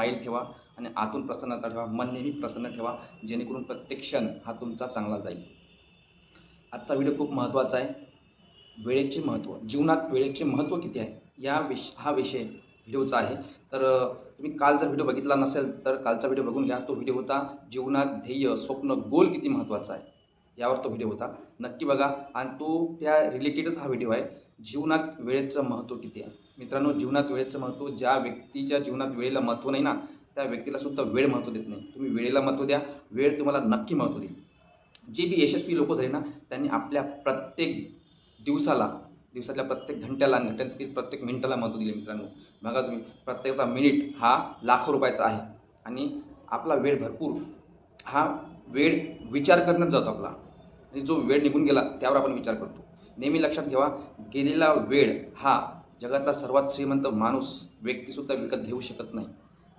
Smile ठेवा आणि आतून प्रसन्नता ठेवा. मन नेहमी प्रसन्न ठेवा. जेणेकरून प्रत्येक क्षण हा तुमचा चांगला जाईल. आजचा व्हिडिओ खूप महत्त्वाचा आहे. वेळेचे महत्त्व जीवनात वेळेचे महत्त्व किती आहे? या विष हा विषय व्हिडिओचा आहे. तर तुम्ही काल जर व्हिडिओ बघितला नसेल तर कालचा व्हिडिओ बघून घ्या. तो व्हिडिओ होता जीवनात ध्येय स्वप्न गोल किती महत्त्वाचा आहे? यावर तो व्हिडिओ होता. नक्की बघा. आणि तो त्या रिलेटेडच हा व्हिडिओ आहे. जीवनात वेळेचं महत्त्व किती आहे? मित्रांनो जीवनात वेळेचं महत्त्व ज्या व्यक्तीच्या जीवनात वेळेला महत्त्व नाही ना त्या व्यक्तीला सुद्धा वेळ महत्त्व देत नाही. तुम्ही वेळेला महत्त्व द्या वेळ तुम्हाला नक्की महत्त्व देईल. जे बी यशस्वी लोक झाले ना त्यांनी आपल्या प्रत्येक दिवसाला दिवसातल्या प्रत्येक घंट्याला घंट्यातील प्रत्येक मिनिटाला महत्त्व दिले मित्रांनो. बघा तुम्ही प्रत्येकाचा मिनिट हा लाखो रुपयाचा आहे. आणि आपला वेळ भरपूर. हा वेळ विचार करण्यात जातो आपला. आणि जो वेळ निघून गेला त्यावर आपण विचार करतो. नेहमी लक्षात ठेवा गेलेला वेळ हा जगातला सर्वात श्रीमंत माणूस व्यक्तीसुद्धा विकत घेऊ शकत नाही.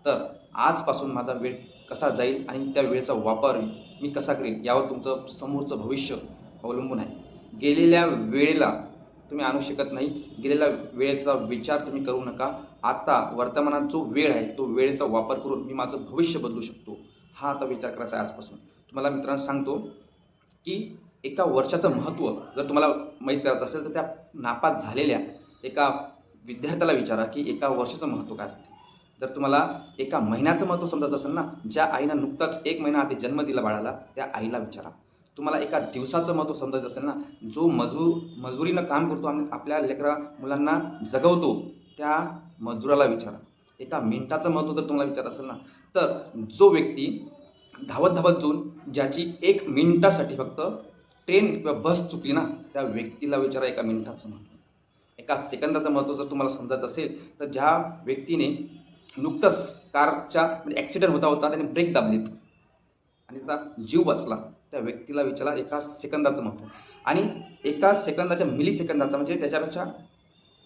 तर आजपासून माझा वेळ कसा जाईल आणि त्या वेळेचा वापर मी कसा करेल यावर तुमचं समोरचं भविष्य अवलंबून आहे. गेलेल्या वेळेला तुम्ही आणू शकत नाही गेलेल्या वेळेचा विचार तुम्ही करू नका. आता वर्तमानात जो वेळ आहे तो वेळेचा वापर करून मी माझं भविष्य बदलू शकतो. हा आता विचार करायचा आहे आजपासून. तुम्हाला मित्रांनो सांगतो की एका वर्षाचं महत्त्व जर तुम्हाला माहीत करायचं असेल तर त्या नापास झालेल्या एका विद्यार्थ्याला विचारा की एका वर्षाचं महत्त्व काय असते. जर तुम्हाला एका महिन्याचं महत्त्व समजायचं असेल ना ज्या आईनं नुकताच एक महिना आधी जन्म दिला बाळाला त्या आईला विचारा. तुम्हाला एका दिवसाचं महत्त्व समजायचं असेल ना जो मजूर मजुरीनं काम करतो आणि आपल्या लेकरा मुलांना जगवतो त्या मजुराला विचारा. एका मिनिटाचं महत्त्व जर तुम्हाला विचार असेल ना तर जो व्यक्ती धावत धावत जाऊन ज्याची एक मिनिटासाठी फक्त ट्रेन किंवा बस चुकली ना त्या व्यक्तीला विचारा एका मिनिटाचं महत्त्व. एका सेकंदाचं महत्त्व जर तुम्हाला समजायचं असेल तर ज्या व्यक्तीने नुकतंच कारच्या म्हणजे ॲक्सिडेंट होता होता त्याने ब्रेक दाबलीत. आणि त्याचा जीव वाचला. त्या व्यक्तीला विचारा एका सेकंदाचं महत्त्व. आणि एका सेकंदाच्या मिली सेकंदाचा म्हणजे त्याच्यापेक्षा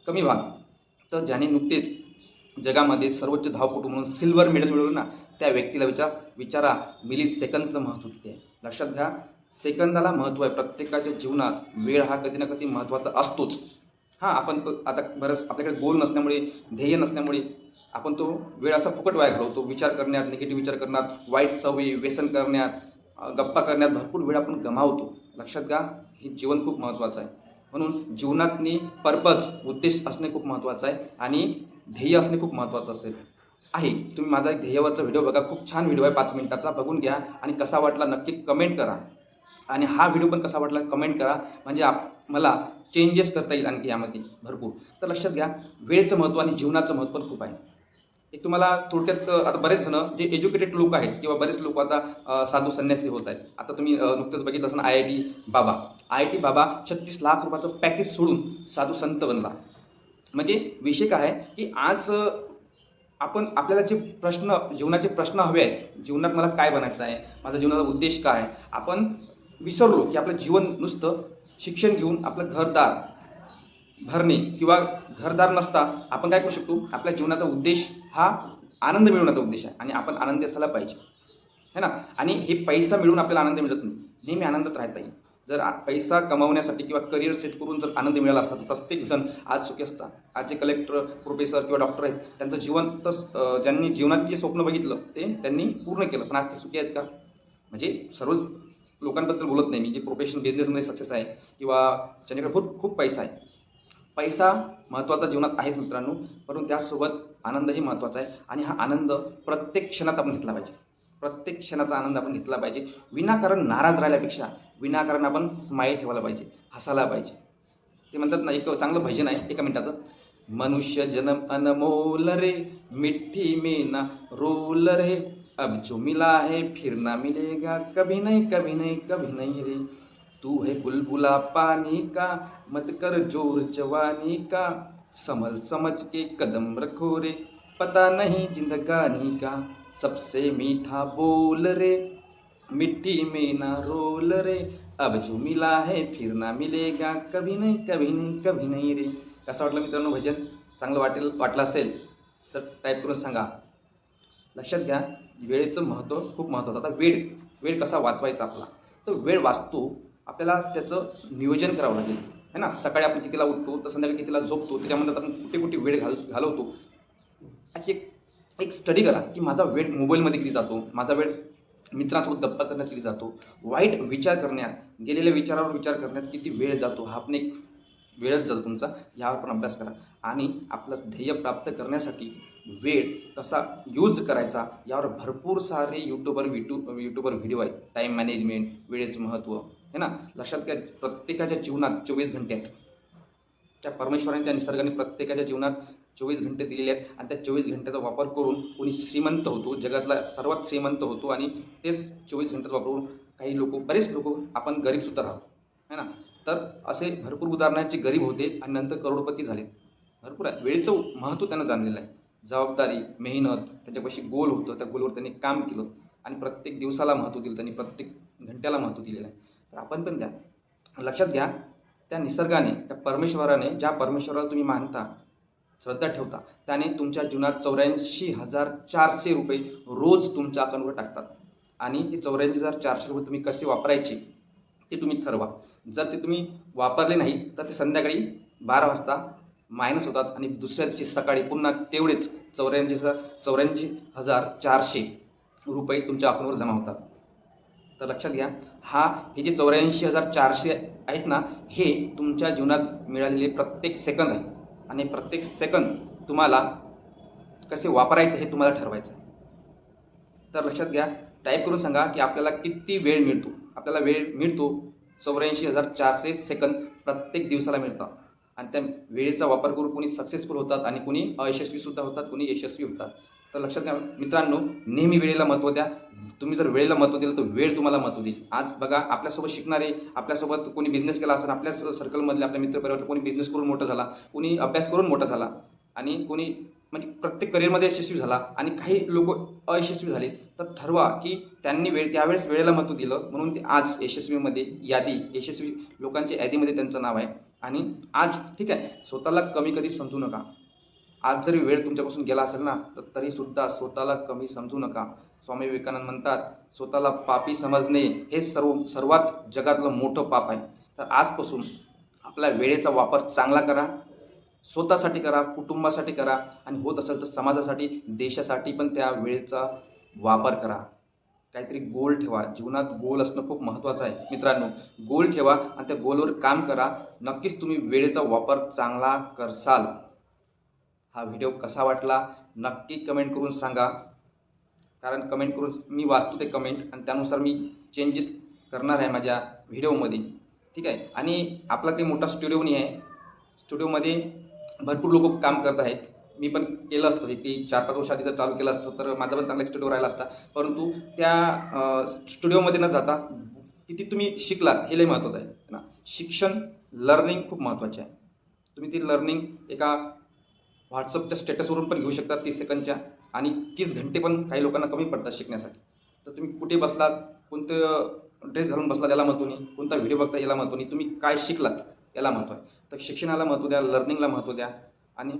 कमी भाग. तर ज्याने नुकतेच जगामध्ये सर्वोच्च धावपटू म्हणून सिल्वर मेडल मिळवलं ना त्या व्यक्तीला विचार विचारा मिली सेकंदचं महत्त्व किती आहे? लक्षात घ्या सेकंदाला महत्त्व आहे. प्रत्येकाच्या जीवनात वेळ हा कधी ना कधी महत्त्वाचा असतोच. हां आपण आता बरंच आपल्याकडे गोल नसल्यामुळे ध्येय नसल्यामुळे आपण तो वेळ असा फुकट वाया घालवतो. विचार करण्यात निगेटिव्ह विचार करण्यात वाईट सवयी व्यसन करण्यात गप्पा करण्यात भरपूर वेळ आपण गमावतो. लक्षात घ्या हे जीवन खूप महत्त्वाचं आहे. म्हणून जीवनातनी पर्पज उद्देश असणे खूप महत्त्वाचं आहे आणि ध्येय असणे खूप महत्त्वाचं असेल. आहे. तुम्ही माझा एक ध्येयावरचा व्हिडिओ बघा. खूप छान व्हिडिओ आहे. पाच मिनिटाचा. बघून घ्या आणि कसा वाटला नक्की कमेंट करा. आणि हा व्हिडिओ पण कसा वाटला कमेंट करा. म्हणजे आप मला चेंजेस करता येईल आणखी यामध्ये भरपूर. तर लक्षात घ्या वेळेचं महत्त्व आणि जीवनाचं महत्त्व पण खूप आहे. एक तुम्हाला थोडक्यात आता बरेच जण जे एज्युकेटेड लोक आहेत किंवा बरेच लोक आता साधू संन्यासी होत आहेत. आता तुम्ही नुकतंच बघितलं असं I I T Baba. I I T Baba छत्तीस लाख रुपयाचं पॅकेज सोडून साधू संत बनला. म्हणजे विषय काय आहे की आज आपण आपल्याला जे प्रश्न जीवनाचे प्रश्न हवे आहेत जीवनात मला काय बनायचं आहे माझा जीवनाचा उद्देश काय आहे आपण विसरलो की आपलं जीवन नुसतं शिक्षण घेऊन आपलं घरदार भरणे किंवा घरदार नसता आपण काय करू शकतो? आपल्या जीवनाचा उद्देश हा आनंद मिळवण्याचा उद्देश आहे आणि आपण आनंदी असायला पाहिजे. है ना? आणि हे पैसा मिळून आपल्याला आनंद मिळत नाही. नेहमी आनंदात राहता येईल. जर पैसा कमावण्यासाठी किंवा करिअर सेट करून जर आनंद मिळाला असता तर प्रत्येक जण आज सुखी असता आज जे कलेक्टर प्रोफेसर किंवा डॉक्टर आहेत त्यांचं जीवन तर ज्यांनी जीवनात जे स्वप्न बघितलं ते त्यांनी पूर्ण केलं. पण आज ते सुखी आहेत का? म्हणजे सर्वच लोकांबद्दल बोलत नाही. मी जे प्रोफेशनल बिझनेसमध्ये सक्सेस आहे किंवा ज्यांच्याकडे खूप खूप पैसा आहे. पैसा महत्त्वाचा जीवनात आहेच मित्रांनो परंतु त्यासोबत आनंदही महत्त्वाचा आहे. आणि हा आनंद प्रत्येक क्षणात आपण घेतला पाहिजे. प्रत्येक क्षणाचा आनंद आपण घेतला पाहिजे. विनाकारण नाराज राहिल्यापेक्षा विनाकारण आपण स्माईल ठेवायला पाहिजे. हसायला पाहिजे. ते म्हणतात ना एक चांगलं भजन आहे एका मिनिटाचं. मनुष्य जन्म अनमोल रे मिठी मेना रोल रे अब जो मिला है फिर ना मिलेगा। कभी नहीं कभी नहीं कभी नहीं रे। तू है बुलबुला पानी का, मत कर ज़ोर जवानी का। समझ समझ के कदम रखो रे, पता नहीं जिंदगानी का। सबसे मीठा बोल रे, मिट्टी में ना रोल रे। अब जो मिला है फिर ना मिलेगा। कभी नहीं कभी नहीं कभी नहीं रे। कसं वाटलं मित्रांनो भजन? चांगलं वाटेल, वाटलं असेल, तर टाईप करून सांगा. लक्षात घ्या. वेळेचं महत्त्व खूप महत्त्वाचं. आता वेळ वेळ कसा वाचवायचा आपला? तर वेळ वाचतो आपल्याला त्याचं नियोजन करावं लागेल. है ना? सकाळी आपण कितीला उठतो तर संध्याकाळी कितीला झोपतो त्याच्यामध्ये आपण कुठे कुठे वेळ घाल घालवतो. याची एक एक स्टडी करा की माझा वेळ मोबाईलमध्ये किती जातो? माझा वेळ मित्रांसोबत गप्पा करण्यात किती जातो? वाईट विचार करण्यात गेलेल्या विचारावर विचार करण्यात किती वेळ जातो? हा आपण एक वेळच जातो तुमचा यावर पण अभ्यास करा. आणि आपलं ध्येय प्राप्त करण्यासाठी वेळ कसा यूज करायचा यावर भरपूर सारे यूट्यूबर विटू यूट्यूबर व्हिडिओ आहेत. टाईम मॅनेजमेंट वेळेचं महत्त्व है ना? लक्षात घ्या प्रत्येकाच्या जीवनात चोवीस घंटे आहेत. त्या परमेश्वराने त्या निसर्गाने प्रत्येकाच्या जीवनात चोवीस घंटे दिलेले आहेत. आणि त्या चोवीस घंट्याचा वापर करून कोणी श्रीमंत होतो जगातला सर्वात श्रीमंत होतो. आणि तेच चोवीस घंट्याचा वापर करून काही लोक बरेच लोक आपण गरीबसुद्धा राहतो. है ना? तर असे भरपूर उदाहरणांचे गरीब होते आणि नंतर करोडपती झाले. भरपूर आहे. वेळेचं महत्त्व त्यांना जाणलेलं आहे. जबाबदारी मेहनत त्याच्यापाशी गोल होतं. त्या गोलवर त्यांनी काम केलं आणि प्रत्येक दिवसाला महत्त्व दिलं त्यांनी प्रत्येक घंट्याला महत्त्व दिलेलं आहे. तर आपण पण द्या लक्षात घ्या त्या निसर्गाने त्या परमेश्वराने ज्या परमेश्वराला तुम्ही मानता श्रद्धा ठेवता त्याने तुमच्या जीवनात चौऱ्याऐंशी हजार चारशे रुपये रोज तुमच्या अकाउंटवर टाकतात. आणि ते चौऱ्याऐंशी हजार चारशे रुपये तुम्ही कसे वापरायचे ते तुम्ही ठरवा. जर ते तुम्ही वापरले नाही तर ते संध्याकाळी बारा वाजता मायनस होतात आणि दुसऱ्या दिवशी सकाळी पुन्हा तेवढेच चौऱ्याऐंशी हजार चौऱ्याऐंशी हजार चारशे रुपये तुमच्या अकाउंटवर जमा होतात. तर लक्षात घ्या हा हे जे चौऱ्याऐंशी हजार चारशे आहेत ना हे तुमच्या जीवनात मिळालेले प्रत्येक सेकंद आहे. आणि प्रत्येक सेकंद तुम्हाला कसे वापरायचे हे तुम्हाला ठरवायचं तर लक्षात घ्या टाईप करून सांगा की आपल्याला किती वेळ मिळतो. आपल्याला वेळ मिळतो चौऱ्याऐंशी हजार चारशे सेकंद प्रत्येक दिवसाला मिळतात. आणि त्या वेळेचा वापर करून कोणी सक्सेसफुल होतात आणि कोणी अयशस्वीसुद्धा होतात कोणी यशस्वी होतात. तर लक्षात घ्या मित्रांनो नेहमी वेळेला महत्त्व द्या. तुम्ही जर वेळेला महत्त्व दिलं तर वेळ तुम्हाला महत्त्व देईल. आज बघा आपल्यासोबत शिकणारे आपल्यासोबत कोणी बिझनेस केला असेल आपल्या सर्कलमधले आपल्या मित्रपरिवार कोणी बिझनेस करून मोठा झाला कोणी अभ्यास करून मोठा झाला आणि कोणी म्हणजे प्रत्येक करिअरमध्ये यशस्वी झाला आणि काही लोक अयशस्वी झाले. तर ठरवा की त्यांनी वेळ त्यावेळेस वेळेला महत्त्व दिलं म्हणून ते आज यशस्वीमध्ये यादी यशस्वी लोकांच्या यादीमध्ये त्यांचं नाव आहे. आणि आज ठीक आहे स्वतःला कमी कधी समजू नका. आज जरी वेळ तुमच्यापासून गेला असेल ना तर तरीसुद्धा स्वतःला कमी समजू नका. स्वामी विवेकानंद म्हणतात स्वतःला पापी समजणे हे सर्व सर्वात जगातलं मोठं पाप आहे. तर आजपासून आपल्या वेळेचा वापर चांगला करा. स्वतःसाठी करा कुटुंबासाठी करा आणि होत असेल तर समाजासाठी देशासाठी पण त्या वेळेचा वापर करा. काहीतरी गोल ठेवा. जीवनात गोल असणं खूप महत्त्वाचं आहे. मित्रांनो गोल ठेवा आणि त्या गोलवर काम करा. नक्कीच तुम्ही वेळेचा वापर चांगला करसाल. हा व्हिडिओ कसा वाटला? नक्की कमेंट करून सांगा. कारण कमेंट करून मी वाचतो ते कमेंट आणि त्यानुसार मी चेंजेस करणार आहे माझ्या व्हिडिओमध्ये. ठीक आहे? आणि आपला काही मोठा स्टुडिओ नाही आहे. स्टुडिओमध्ये भरपूर लोक काम करत आहेत. मी पण केलं असतं. एक चार पाच वर्ष आधी जर चालू केलं असतो तर माझा पण चांगला स्टुडिओ राहिला असता. परंतु त्या स्टुडिओमध्ये न जाता किती तुम्ही शिकलात हे लई महत्त्वाचं आहे. ना शिक्षण लर्निंग खूप महत्त्वाचे आहे. तुम्ही ती लर्निंग एका व्हॉट्सअपच्या स्टेटसवरून पण घेऊ शकता तीस सेकंदच्या आणि तीस घंटे पण काही लोकांना कमी पडतात शिकण्यासाठी. तर तुम्ही कुठे बसलात? कोणतं ड्रेस घालून बसलात याला महत्त्व नाही कोणता व्हिडिओ बघता याला महत्त्व नाही तुम्ही काय शिकलात याला महत्त्व आहे तर शिक्षणाला महत्त्व द्या लर्निंगला महत्त्व द्या. आणि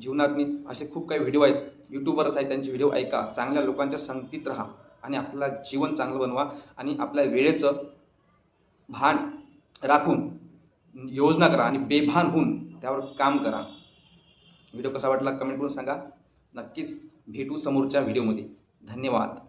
जीवनात मी असे खूप काही व्हिडिओ आहेत. यूट्यूबर्स आहेत त्यांचे व्हिडिओ ऐका. चांगल्या लोकांच्या संगतीत राहा. आणि आपलं जीवन चांगलं बनवा. आणि आपल्या वेळेचं भान राखून योजना करा आणि बेभान होऊन त्यावर काम करा. व्हिडिओ कसा वाटला? कमेंट करून सांगा. नक्कीच भेटू समोरच्या व्हिडिओमध्ये धन्यवाद.